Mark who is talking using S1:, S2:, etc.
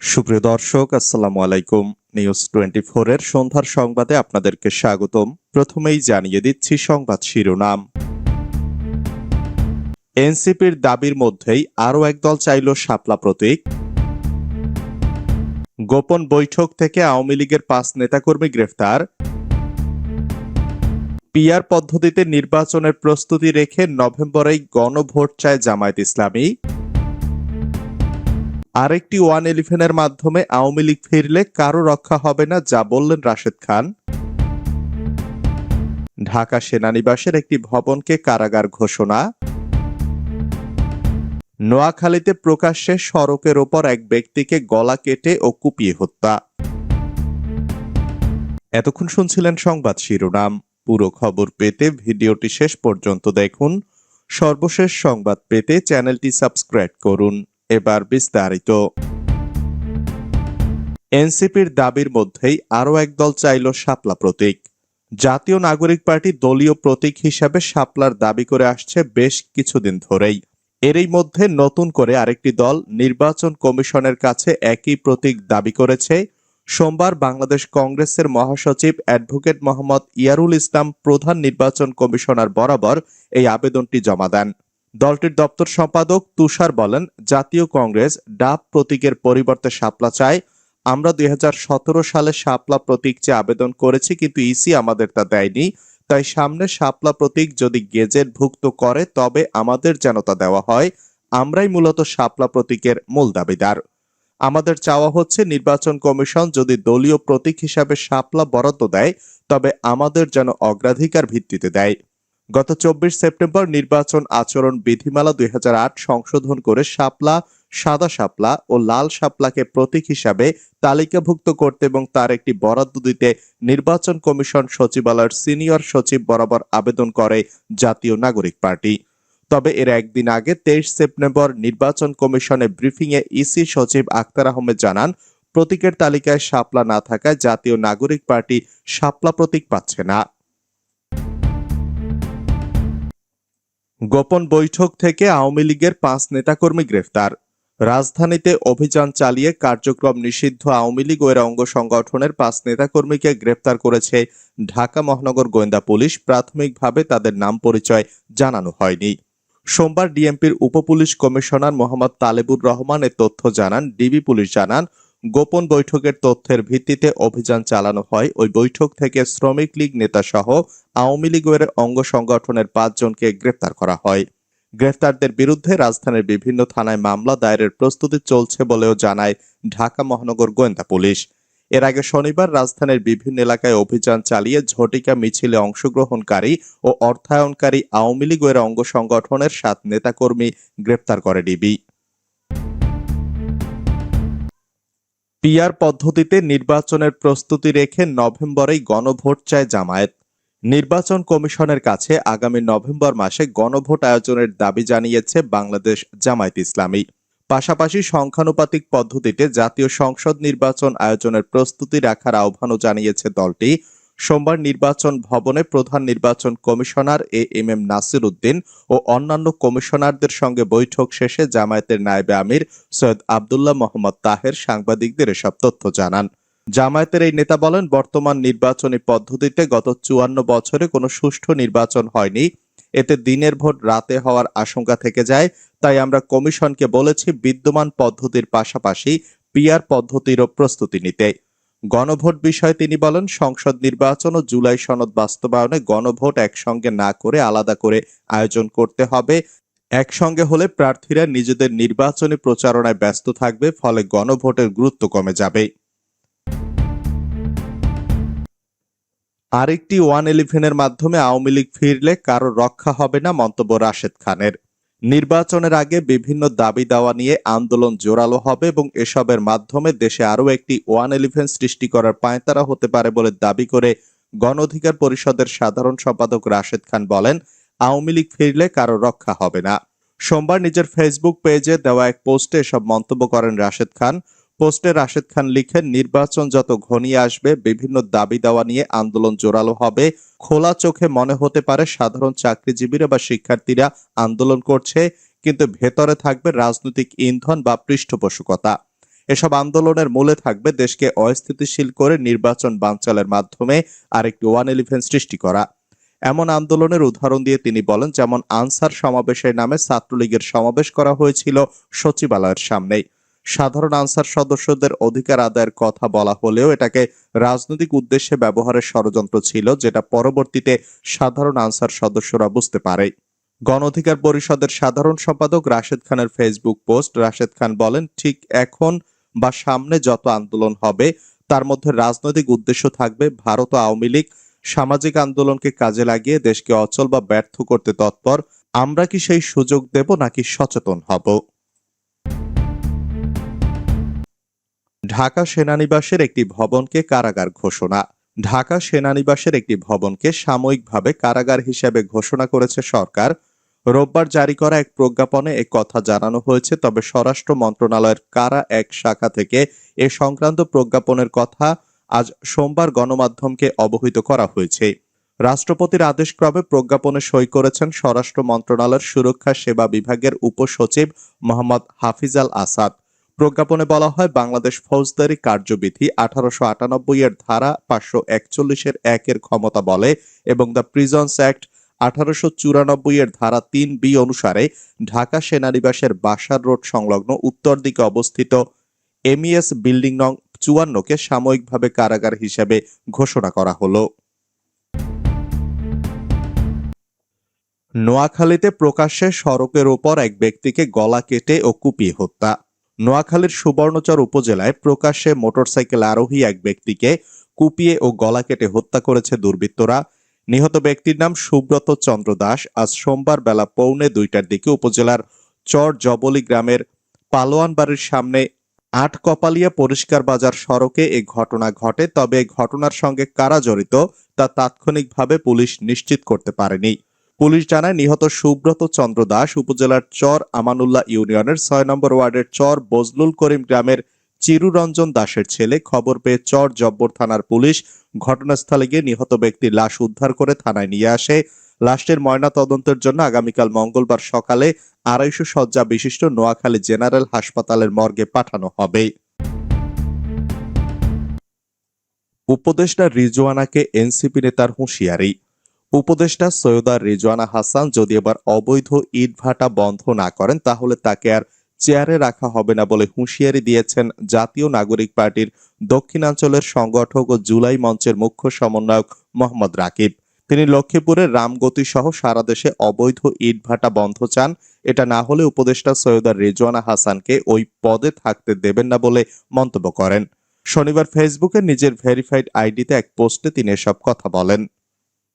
S1: সুপ্রিয় দর্শক, আসসালামু আলাইকুম। নিউজ টোয়েন্টি এর সন্ধ্যার সংবাদে আপনাদেরকে স্বাগতম। প্রথমেই জানিয়ে দিচ্ছি সংবাদ শিরোনাম। এনসিপির দাবির মধ্যেই আরও একদল চাইল শাপলা প্রতীক। গোপন বৈঠক থেকে আওয়ামী লীগের পাঁচ নেতাকর্মী গ্রেফতার। পিআর পদ্ধতিতে নির্বাচনের প্রস্তুতি রেখে নভেম্বরেই গণভোট চায় জামায়াত ইসলামী। আরেকটি ওয়ান ইলেভেনের মাধ্যমে আওয়ামী লীগ ফিরলে কারও রক্ষা হবে না, যা বললেন রাশেদ খান। ঢাকা সেনানিবাসের একটি ভবনকে কারাগার ঘোষণা। নোয়াখালীতে প্রকাশ্যে সড়কের ওপর এক ব্যক্তিকে গলা কেটে ও কুপিয়ে হত্যা। এতক্ষণ শুনছিলেন সংবাদ শিরোনাম। পুরো খবর পেতে ভিডিওটি শেষ পর্যন্ত দেখুন। সর্বশেষ সংবাদ পেতে চ্যানেলটি সাবস্ক্রাইব করুন। এবার বিস্তারিত। এনসিপির দাবির মধ্যেই আরও একদল চাইল শাপলা প্রতীক। জাতীয় নাগরিক পার্টি দলীয় প্রতীক হিসাবে শাপলার দাবি করে আসছে বেশ কিছুদিন ধরেই। এরই মধ্যে নতুন করে আরেকটি দল নির্বাচন কমিশনের কাছে একই প্রতীক দাবি করেছে। সোমবার বাংলাদেশ কংগ্রেসের মহাসচিব অ্যাডভোকেট মোহাম্মদ ইয়ারুল ইসলাম প্রধান নির্বাচন কমিশনার বরাবর এই আবেদনটি জমা দেন। দলটির দপ্তর সম্পাদক তুষার বলেন, জাতীয় কংগ্রেস ডাব প্রতীকের পরিবর্তে শাপলা চায়। আমরা দুই হাজার সতেরো সালে শাপলা প্রতীক চেয়ে আবেদন করেছি, কিন্তু ইসি আমাদের তা দেয়নি। তাই সামনে শাপলা প্রতীক যদি গেজেট ভুক্ত করে, তবে আমাদের যেন তা দেওয়া হয়। আমরাই মূলত শাপলা প্রতীকের মূল দাবিদার। আমাদের চাওয়া হচ্ছে নির্বাচন কমিশন যদি দলীয় প্রতীক হিসাবে শাপলা বরাদ্দ দেয়, তবে আমাদের যেন অগ্রাধিকার ভিত্তিতে দেয়। গত চব্বিশ সেপ্টেম্বর নির্বাচন আচরণ বিধিমালা দুই হাজার আট সংশোধন করে শাপলা, সাদা শাপলা ও লাল শাপলাকে প্রতীক হিসাবে তালিকাভুক্ত করতে এবং তার একটি বরাদ্দ দিতে নির্বাচন কমিশন সচিবালয়ের সিনিয়র সচিব বরাবর আবেদন করে জাতীয় নাগরিক পার্টি। তবে এর একদিন আগে তেইশ সেপ্টেম্বর নির্বাচন কমিশনে ব্রিফিংয়ে ইসি সচিব আক্তার আহমেদ জানান, প্রতীকের তালিকায় শাপলা না থাকায় জাতীয় নাগরিক পার্টি শাপলা প্রতীক পাচ্ছে না। গোপন বৈঠক থেকে আওয়ামী লীগের পাঁচ নেতাকর্মী গ্রেফতার। রাজধানীতে অভিযান চালিয়ে কার্যক্রম নিষিদ্ধ আওয়ামী লীগ ও এর অঙ্গ সংগঠনের পাঁচ নেতাকর্মীকে গ্রেফতার করেছে ঢাকা মহানগর গোয়েন্দা পুলিশ। প্রাথমিকভাবে তাদের নাম পরিচয় জানানো হয়নি। সোমবার ডিএমপির উপপুলিশ কমিশনার মোহাম্মদ তালেবুর রহমান এ তথ্য জানান, ডিবি পুলিশ জানান গোপন বৈঠকের তথ্যের ভিত্তিতে অভিযান চালানো হয়। ওই বৈঠক থেকে শ্রমিক লীগ নেতা সহ আওয়ামী লীগের অঙ্গ সংগঠনের পাঁচজনকে গ্রেফতার করা হয়। গ্রেফতারদের বিরুদ্ধে রাজধানীর বিভিন্ন থানায় মামলা দায়েরের প্রস্তুতি চলছে বলেও জানায় ঢাকা মহানগর গোয়েন্দা পুলিশ। এর আগে শনিবার রাজধানীর বিভিন্ন এলাকায় অভিযান চালিয়ে ঝটিকা মিছিলে অংশগ্রহণকারী ও অর্থায়নকারী আওয়ামী লীগের অঙ্গ সংগঠনের সাত নেতাকর্মী গ্রেপ্তার করে ডিবি। পিআর পদ্ধতিতে নির্বাচনের প্রস্তুতি রেখে নভেম্বরেই গণভোট চায় জামায়াত। নির্বাচন কমিশনের কাছে আগামী নভেম্বর মাসে গণভোট আয়োজনের দাবি জানিয়েছে বাংলাদেশ জামায়াত ইসলামী। পাশাপাশি সংখ্যানুপাতিক পদ্ধতিতে জাতীয় সংসদ নির্বাচন আয়োজনের প্রস্তুতি রাখার আহ্বানও জানিয়েছে দলটি। সোমবার নির্বাচন ভবনে প্রধান নির্বাচন commissioner A M M Nasir Uddin ও অন্যান্য কমিশনারদের সঙ্গে বৈঠক শেষে জামায়াতের নায়েবে আমির সৈয়দ আবদুল্লাহ মোহাম্মদ তাহের সাংবাদিকদের এসব তথ্য জানান। জামায়াতের এই নেতা বলেন, বর্তমান নির্বাচনী পদ্ধতিতে গত চুয়ান্ন বছরে কোনো সুষ্ঠু নির্বাচন হয়নি। এতে দিনের ভোট রাতে হওয়ার আশঙ্কা থেকে যায়। তাই আমরা কমিশনকে বলেছি, বিদ্যমান পদ্ধতির পাশাপাশি পিআর পদ্ধতিরও প্রস্তুতি নিতে। গণভোট বিষয়ে তিনি বলেন, সংসদ নির্বাচন ও জুলাই সনদ বাস্তবায়নে গণভোট একসঙ্গে না করে আলাদা করে আয়োজন করতে হবে। একসঙ্গে হলে প্রার্থীরা নিজেদের নির্বাচনী প্রচারণায় ব্যস্ত থাকবে, ফলে গণভোটের গুরুত্ব কমে যাবে। আরেকটি ওয়ান ইলেভেনের মাধ্যমে আওয়ামী লীগ ফিরলে কারও রক্ষা হবে না মন্তব্য রাশেদ খানের। নির্বাচনের আগে বিভিন্ন দাবি দাওয়া নিয়ে আন্দোলন জোরালো হবে এবং এসবের মাধ্যমে দেশে আরও একটি ওয়ান এলিভেন সৃষ্টি করার পায়তারা হতে পারে বলে দাবি করে গণ অধিকার পরিষদের সাধারণ সম্পাদক রাশেদ খান বলেন, আওয়ামী লীগ ফিরলে কারও রক্ষা হবে না। সোমবার নিজের ফেসবুক পেজে দেওয়া এক পোস্টে এসব মন্তব্য করেন রাশেদ খান। পোস্টে রাশেদ খান লিখেন, নির্বাচন যত ঘনিয়ে আসবে, বিভিন্ন দাবি দাওয়া নিয়ে আন্দোলন জোরালো হবে। খোলা চোখে মনে হতে পারে সাধারণ চাকরিজীবীরা বা শিক্ষার্থীরা আন্দোলন করছে, কিন্তু ভেতরে থাকবে রাজনৈতিক ইন্ধন বা পৃষ্ঠপোষকতা। এসব আন্দোলনের মূলে থাকবে দেশকে অস্থিতিশীল করে নির্বাচন বানচালের মাধ্যমে আরেকটি ওয়ান ইলেভেন সৃষ্টি করা। এমন আন্দোলনের উদাহরণ দিয়ে তিনি বলেন, যেমন আনসার সমাবেশের নামে ছাত্রলীগের সমাবেশ করা হয়েছিল সচিবালয়ের সামনেই। সাধারণ আনসার সদস্যদের অধিকার আদায়ের কথা বলা হলেও এটাকে রাজনৈতিক উদ্দেশ্যে ব্যবহারের ষড়যন্ত্র ছিল, যেটা পরবর্তীতে সাধারণ আনসার সদস্যরা বুঝতে পারে। গণ অধিকার পরিষদের সাধারণ সম্পাদক রাশেদ খানের ফেসবুক পোস্ট, রাশেদ খান বলেন, ঠিক এখন বা সামনে যত আন্দোলন হবে, তার মধ্যে রাজনৈতিক উদ্দেশ্য থাকবে ভারত আওয়ামী লীগ। সামাজিক আন্দোলনকে কাজে লাগিয়ে দেশকে অচল বা ব্যর্থ করতে তৎপর। আমরা কি সেই সুযোগ দেব নাকি সচেতন হব? ঢাকা সেনানিবাসের একটি ভবনকে কারাগার ঘোষণা। ঢাকা সেনানিবাসের একটি ভবনকে সাময়িকভাবে কারাগার হিসেবে ঘোষণা করেছে সরকার। রোববার জারি করা এক প্রজ্ঞাপনে এ কথা জানানো হয়েছে, তবে স্বরাষ্ট্র মন্ত্রণালয়ের কারা এক শাখা থেকে এ সংক্রান্ত প্রজ্ঞাপনের কথা আজ সোমবার গণমাধ্যমকে অবহিত করা হয়েছে। রাষ্ট্রপতির আদেশক্রমে প্রজ্ঞাপনে সই করেছেন স্বরাষ্ট্র মন্ত্রণালয়ের সুরক্ষা সেবা বিভাগের উপসচিব মোহাম্মদ হাফিজ আল আসাদ। প্রজ্ঞাপনে বলা হয়, বাংলাদেশ ফৌজদারি কার্যবিধি আঠারোশো আটানব্বই এর ধারা পাঁচশো একচল্লিশের একের ক্ষমতা বলে এবং দ্য প্রিজন্স অ্যাক্ট আঠারোশো চুরানব্বই এর ধারা তিন বি অনুসারে ঢাকা সেনানিবাসের বাসার রোড সংলগ্ন উত্তর দিকে অবস্থিত এমইএস বিল্ডিং নং চুয়ান্নকে সাময়িকভাবে কারাগার হিসেবে ঘোষণা করা হলো। নোয়াখালীতে প্রকাশ্যে সড়কের ওপর এক ব্যক্তিকে গলা কেটে ও কুপিয়ে হত্যা। নোয়াখালীর সুবর্ণচর উপজেলায় প্রকাশ্যে মোটরসাইকেল আরোহী এক ব্যক্তিকে কুপিয়ে ও গলা কেটে হত্যা করেছে দুর্বৃত্তরা। নিহত ব্যক্তির নাম সুব্রত চন্দ্র দাস। আজ সোমবার বেলা পৌনে দুইটার দিকে উপজেলার চর জবলি গ্রামের পালোয়ান বাড়ির সামনে আট কপালিয়া পরিষ্কার বাজার সড়কে এ ঘটনা ঘটে, তবে ঘটনার সঙ্গে কারা জড়িত তা তাৎক্ষণিকভাবে পুলিশ নিশ্চিত করতে পারেনি। পুলিশ জানায়, নিহত সুব্রত চন্দ্র দাস উপজেলার চর আমানুল্লাহ ইউনিয়নের ছয় নম্বর ওয়ার্ডের চর বজলুল করিম গ্রামের চিরুরঞ্জন দাসের ছেলে। খবর পেয়ে চর জব্বর থানার পুলিশ ঘটনাস্থলে গিয়ে নিহত ব্যক্তির লাশ উদ্ধার করে থানায় নিয়ে আসে। লাশটির ময়না তদন্তের জন্য আগামীকাল মঙ্গলবার সকালে আড়াইশো শয্যা বিশিষ্ট নোয়াখালী জেনারেল হাসপাতালের মর্গে পাঠানো হবে। উপদেষ্টা রিজওয়ানাকে এনসিপি নেতার হুঁশিয়ারি। উপদেষ্টা সৈয়দা রিজওয়ানা হাসান যদি এবার অবৈধ ইটভাটা বন্ধ না করেন, তাহলে তাকে আর চেয়ারে রাখা হবে না বলে হুঁশিয়ারি দিয়েছেন জাতীয় নাগরিক পার্টির দক্ষিণাঞ্চলের সংগঠক ও জুলাই মঞ্চের মুখ্য সমন্বয়ক মোহাম্মদ রাকিব। তিনি লক্ষ্মীপুরের রামগতি সহ সারা দেশে অবৈধ ইটভাটা বন্ধ চান। এটা না হলে উপদেষ্টা সৈয়দা রেজওয়ানা হাসানকে ওই পদে থাকতে দেবেন না বলে মন্তব্য করেন। শনিবার ফেসবুকে নিজের ভেরিফাইড আইডিতে এক পোস্টে তিনি এসব কথা বলেন।